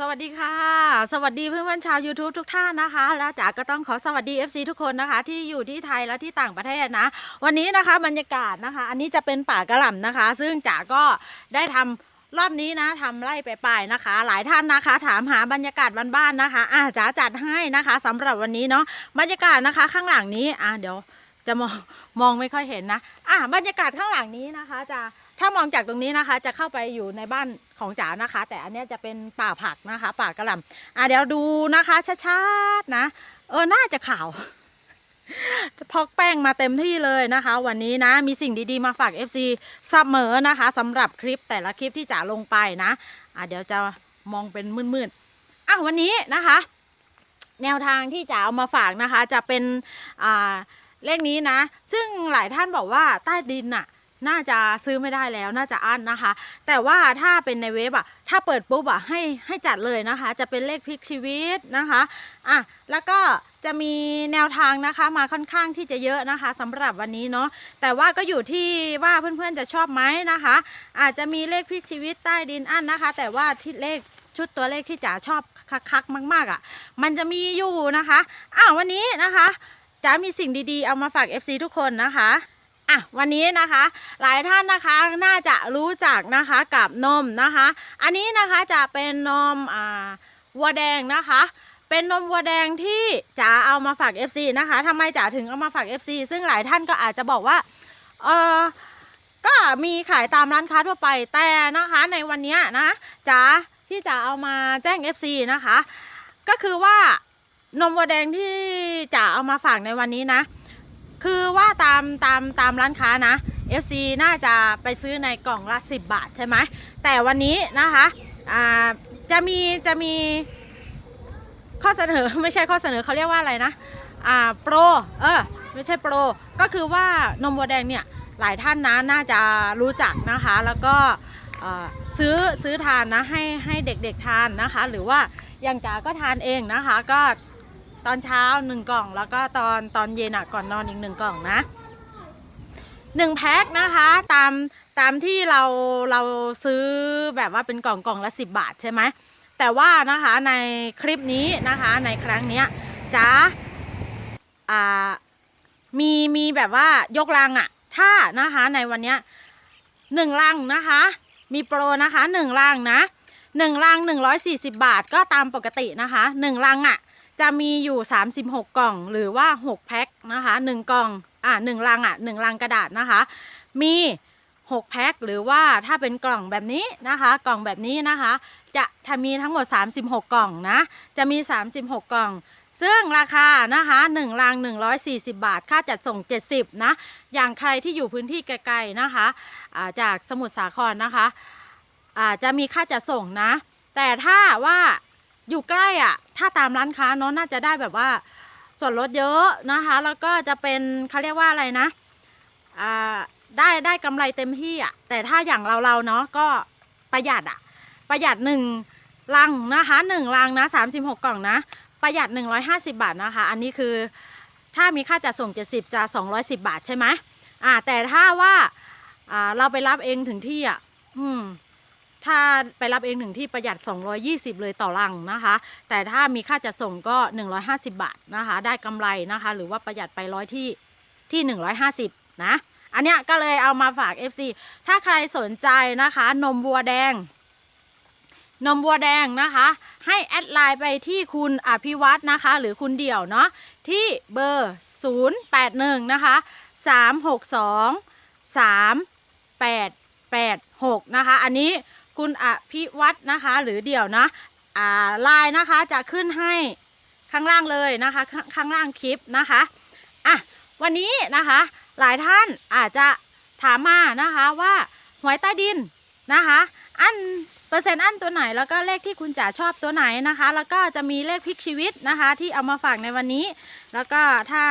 สวัสดีค่ะ สวัสดีเพื่อนๆชาว YouTube ทุกท่านนะคะ แล้วจ๋าก็ต้องขอสวัสดี FC ทุกคนนะคะ ที่อยู่ที่ไทยและที่ต่างประเทศนะ วันนี้นะคะบรรยากาศนะคะ อันนี้จะเป็นป่ากระหล่ำนะคะ ซึ่งจ๋าก็ได้ทำรอบนี้นะทำไร่ไปลายๆนะคะ หลายท่านนะคะ ถามหาบรรยากาศบ้านๆนะคะอะจ๋าจัดให้นะคะสำหรับวันนี้เนาะบรรยากาศนะคะข้างหลังนี้อะเดี๋ยวจะมองมองไม่ค่อยเห็นนะอะบรรยากาศข้างหลังนี้นะคะจะ ถ้ามองจากตรงนี้นะคะ จะเข้าไปอยู่ในบ้านของจ๋านะคะ แต่อันนี้จะเป็นป่าผักนะคะ ป่ากระหล่ำอะเดี๋ยวดูนะคะชัดๆนะ เออน่าจะขาวพอกแป้งมาเต็มที่เลยนะคะ วันนี้นะมีสิ่งดีๆมาฝาก FC เสมอนะคะสำหรับคลิปแต่ละคลิปที่จ๋าลงไปนะอะเดี๋ยวจะมองเป็นมืดๆอะวันนี้นะคะ แนวทางที่จ๋าเอามาฝากนะคะ จะเป็นอ่าเลขนี้นะ ซึ่งหลายท่านบอกว่าใต้ดินน่ะ น่าจะซื้อไม่ได้แล้วน่าจะอั้นนะคะ แต่ว่าถ้าเป็นในเว็บอะถ้าเปิดปุ๊บอะให้ให้จัดเลยนะคะ จะเป็นเลขพลิกชีวิตนะคะอะแล้วก็จะมีแนวทางนะคะมาค่อนข้างที่จะเยอะนะคะสำหรับวันนี้เนาะแต่ว่าก็อยู่ที่ว่าเพื่อนๆจะชอบไหมนะคะ อาจจะมีเลขพลิกชีวิตใต้ดินอั้นนะคะ แต่ว่าที่เลขชุดตัวเลขที่จ๋าชอบคักๆมาก ๆอะมันจะมีอยู่นะคะอ้าววันนี้นะคะจ๋ามีสิ่งดีๆเอามาฝาก FC ทุกคนนะคะะวันนี้นะคะ หลายท่านนะคะน่าจะรู้จักนะคะกับนมนะคะ อันนี้นะคะจะเป็นนมอ่าวัวแดงนะคะ เป็นนมวัวแดงที่จ๋าเอามาฝาก FC นะคะทำไมจ๋าถึงเอามาฝาก FC ซึ่งหลายท่านก็อาจจะบอกว่าเออก็มีขายตามร้านค้าทั่วไปแต่นะคะในวันนี้นะจ๋าที่จ๋าเอามาแจ้ง FC นะคะ ก็คือว่านมวัวแดงที่จ๋าเอามาฝากในวันนี้นะ คือว่าตามตามตามร้านค้านะ FC น่าจะไปซื้อในกล่องละ 10 บาทใช่ไหมแต่วันนี้นะคะอ่าจะมีจะมีข้อเสนอ ไม่ใช่ข้อเสนอเขาเรียกว่าอะไรนะอ่าโปรเออไม่ใช่โปรก็คือว่านมวัวแดงเนี่ยหลายท่านนะน่าจะรู้จักนะคะ แล้วก็ซื้อซื้อทานนะให้ให้เด็กๆทานนะคะ หรือว่าอย่างจ๋าก็ทานเองนะคะ ก็ ตอนเช้าหนึ่งกล่อง แล้วก็ตอนตอนเย็นอะก่อนนอนอีกหนึ่งกล่องนะหนึ่งแพ็คนะคะตามตามที่เราเราซื้อแบบว่าเป็นกล่องกล่องละสิบบาทใช่ไหมแต่ว่านะคะในคลิปนี้นะคะในครั้งเนี้ยจ๋าอ่ามีมีแบบว่ายกลังอะถ้านะคะในวันเนี้ยหนึ่งลังนะคะ มีโปรนะคะหนึ่งลังนะหนึ่งลังหนึ่งร้อยสี่สิบบาทก็ตามปกตินะคะหนึ่งลังอะ จะมีอยู่ 36 กล่องหรือว่า 6 แพ็คนะคะ 1 กล่องอะ1ลังอะ1ลังกระดาษนะคะ มี 6 แพ็คหรือว่าถ้าเป็นกล่องแบบนี้นะคะ กล่องแบบนี้นะคะ จะถ้ามีทั้งหมด 36 กล่องนะ จะมี 36 กล่อง ซึ่งราคานะคะ1ลัง 140 บาท ค่าจัดส่ง 70 นะ อย่างใครที่อยู่พื้นที่ไกลๆนะคะาจากสมุทรสาครนะคะอาจะมีค่าจัดส่งนะ แต่ถ้าว่าอยู่ใกล้อะ ถ้าตามร้านค้าเนาะน่าจะได้แบบว่าส่วนลดเยอะนะคะ แล้วก็จะเป็นเขาเรียกว่าอะไรนะอ่าได้ได้กำไรเต็มที่อะ แต่ถ้าอย่างเราเราเนาะก็ประหยัดอะ ประหยัดหนึ่งลังนะคะหนึ่งลังนะสามสิบหกกล่องนะ ประหยัดหนึ่งร้อยห้าสิบาทนะคะ อันนี้คือถ้ามีค่าจัดส่งเจ็ดสิบจะสองร้อยสิบาทใช่ไหมอ่า แต่ถ้าว่าอ่าเราไปรับเองถึงที่อะ อืม ถ้าไปรับเองถึงที่ประหยัด 220 เลยต่อลังนะคะ แต่ถ้ามีค่าจัดส่งก็ 150 บาทนะคะ ได้กำไรนะคะ หรือว่าประหยัดไปร้อยที่ที่ 150 นะ อันเนี้ยก็เลยเอามาฝาก FC ถ้าใครสนใจนะคะ นมวัวแดง นมวัวแดงนะคะ ให้แอดไลน์ไปที่คุณอภิวัตนะคะ หรือคุณเดี่ยวเนาะที่เบอร์ 081 นะคะ 362 3886 นะคะ อันนี้ คุณอภิวัตนะคะ หรือเดี่ยวนะอ่าไลน์นะคะจะขึ้นให้ข้างล่างเลยนะคะขข้างล่างคลิปนะคะอะวันนี้นะคะหลายท่านอาจจะถามมานะคะว่าหวยใต้ดินนะคะ อันเปอร์เซ็นต์อันตัวไหนแล้วก็เลขที่คุณจ๋าชอบตัวไหนนะคะ แล้วก็จะมีเลขพลิกชีวิตนะคะ ที่เอามาฝากในวันนี้ แล้วก็ถ้า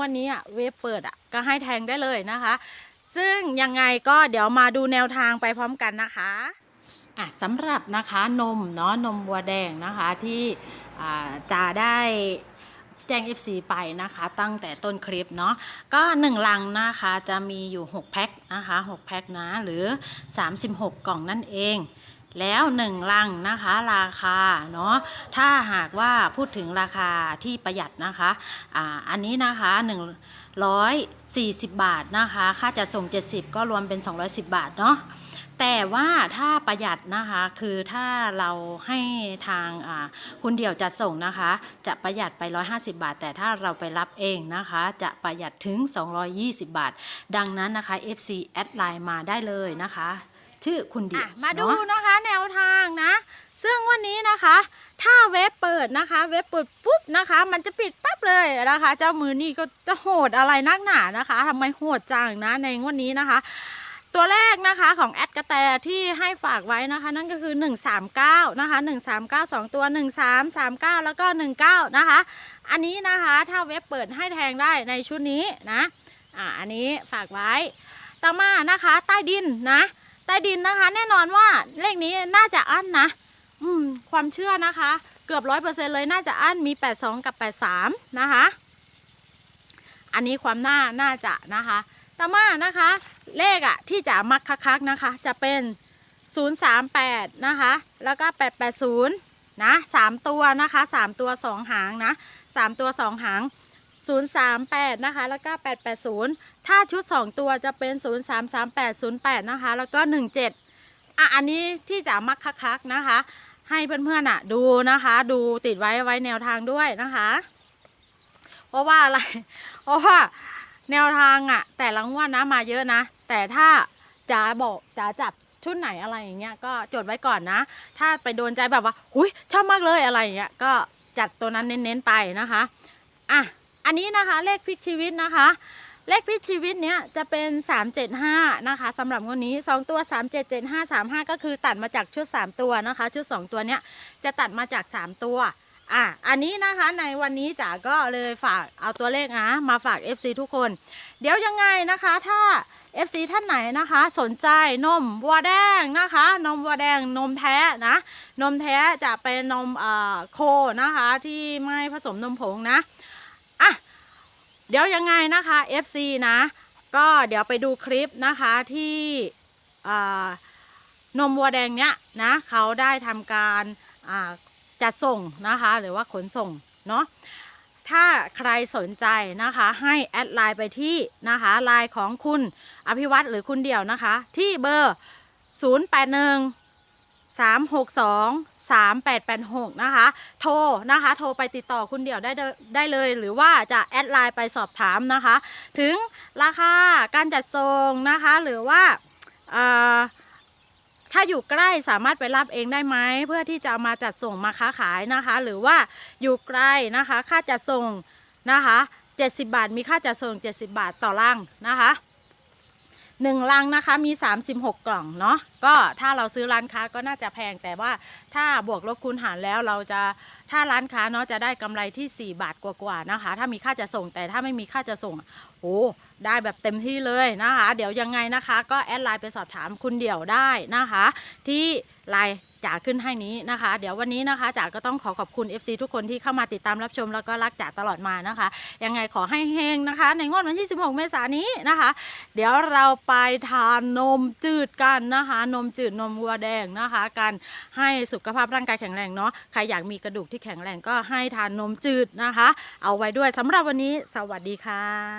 วันนี้อะเว็บเปิดอะก็ให้แทงได้เลยนะคะ ซึ่งยังไงก็เดี๋ยวมาดูแนวทางไปพร้อมกันนะคะอะสำหรับนะคะนมเนาะนมวัวแดงนะคะที่อ่าจะได้แจ้ง FC ไปนะคะตั้งแต่ต้นคลิปเนาะก็ 1 ลังนะคะจะมีอยู่ 6 แพ็คนะคะ6แพ็คนะหรือ 36 กล่องนั่นเอง แล้วหนึ่งลังนะคะราคาเนาะถ้าหากว่าพูดถึงราคาที่ประหยัดนะคะอ่าอันนี้นะคะ 140 บาทนะคะ ค่าจัดส่ง 70 ก็รวมเป็น 210 บาทเนาะแต่ว่าถ้าประหยัดนะคะคือถ้าเราให้ทางคุณเดี่ยวจัดส่งนะคะ จะประหยัดไป 150 บาท แต่ถ้าเราไปรับเองนะคะ จะประหยัดถึง 220 บาท ดังนั้นนะคะ FC แอดไลน์มาได้เลยนะคะ ชื่อคุณเดี่ยวมาดูนะคะแนวทางนะ ซึ่งวันนี้นะคะ ถ้าเว็บเปิดนะคะ เว็บเปิดปุ๊บนะคะ มันจะปิดปั๊บเลยนะคะ เจ้ามือนี่ก็จะโหดอะไรนักหนานะคะทำไมโหดจังนะในงวดนี้นะคะ ตัวแรกนะคะของแอดกระแตที่ให้ฝากไว้นะคะ นั่นก็คือ 139 นะคะ 139 2 ตัว 1339 แล้วก็ 19 นะคะ อันนี้นะคะถ้าเว็บเปิดให้แทงได้ในชุดนี้นะอ่าอันนี้ฝากไว้ต่อมานะคะ ใต้ดินนะ ใต้ดินนะคะ แน่นอนว่าเลขนี้น่าจะอั้นนะ อืมความเชื่อนะคะ เกือบร้อยเปอร์เซ็นเลยน่าจะอั้นมี82กับ83นะคะ อันนี้ความน่าน่าจะนะคะต่อมานะคะ เลขอะที่จะมักคักๆนะคะ จะเป็น 038 นะคะ แล้วก็ 880 นะสามตัวนะคะสามตัวสองหางนะสามตัวสองหาง 038 นะคะ แล้วก็ 880 ถ้าชุด 2 ตัวจะเป็น 033808 นะคะ แล้วก็ 17อะอันนี้ที่จะมักคักๆนะคะ ให้เพื่อนๆอะ ดูนะคะ ดูติดไว้ไว้แนวทางด้วยนะคะ เพราะว่าอะไร เพราะว่าแนวทางอะ แต่ละงวดนะมาเยอะนะ แต่ถ้าจะบอกจะจับชุดไหนอะไรอย่างเงี้ยก็จดไว้ก่อนนะ ถ้าไปโดนใจแบบว่าหุยชอบมากเลยอะไรอย่างเงี้ยก็จัดตัวนั้นเน้นๆไปนะคะอะอันนี้นะคะเลขพลิกชีวิตนะคะ เลขพิชีวิตเนี้ยจะเป็น 375 นะคะสำหรับงวดนี้ 2 ตัว 3775 35 ก็คือตัดมาจากชุด 3 ตัวนะคะ ชุด 2 ตัวเนี้ยจะตัดมาจาก 3 ตัวอะอันนี้นะคะในวันนี้จ๋าก็เลยฝากเอาตัวเลขนะมาฝาก FC ทุกคน เดี๋ยวยังไงนะคะถ้า FC ท่านไหนนะคะ สนใจนมวัวแดงนะคะ นมวัวแดงนมแท้นะ นมแท้จะเป็นนมเอ่อโคนะคะที่ไม่ผสมนมผงนะอะ เดี๋ยวยังไงนะคะ FC นะ ก็เดี๋ยวไปดูคลิปนะคะที่นมวัวแดงเนี้ยนะเขาได้ทำการจัดส่งนะคะ หรือว่าขนส่งเนาะถ้าใครสนใจนะคะให้แอดไลน์ไปที่นะคะไลน์ของคุณอภิวัตรหรือคุณเดี่ยวนะคะ ที่เบอร์ 081 362 3886 นะคะ โทรนะคะ โทรไปติดต่อคุณเดี่ยวได้ได้เลย หรือว่าจะแอดไลน์ไปสอบถามนะคะ ถึงราคาการจัดส่งนะคะ หรือว่าถ้าอยู่ใกล้สามารถไปรับเองได้ไหมเพื่อที่จะมาจัดส่งมาค้าขายนะคะ หรือว่าอยู่ไกลนะคะ ค่าจัดส่งนะคะ 70 บาท มีค่าจัดส่ง 70 บาทต่อลังนะคะ หนึ่งลังนะคะมี 36 กล่องเนาะก็ถ้าเราซื้อร้านค้าก็น่าจะแพงแต่ว่าถ้าบวกลบคูณหารแล้วเราจะถ้าร้านค้าเนาะจะได้กำไรที่ 4 บาทกว่าๆนะคะ ถ้ามีค่าจะส่งแต่ถ้าไม่มีค่าจะส่งโอ้ได้แบบเต็มที่เลยนะคะ เดี๋ยวยังไงนะคะ ก็แอดไลน์ไปสอบถามคุณเดี่ยวได้นะคะ ที่ไลน์ จ๋าขึ้นให้นี้นะคะ เดี๋ยววันนี้นะคะจ๋าก็ต้องขอขอบคุณ FC ทุกคนที่เข้ามาติดตามรับชมแล้วก็รักจ๋าตลอดมานะคะ ยังไงขอให้เฮงนะคะ ในงวดวันที่ 16 เมษายนนี้นะคะ เดี๋ยวเราไปทานนมจืดกันนะคะ นมจืดนมวัวแดงนะคะ กันให้สุขภาพร่างกายแข็งแรงเนาะใครอยากมีกระดูกที่แข็งแรงก็ให้ทานนมจืดนะคะ เอาไว้ด้วยสำหรับวันนี้สวัสดีค่ะ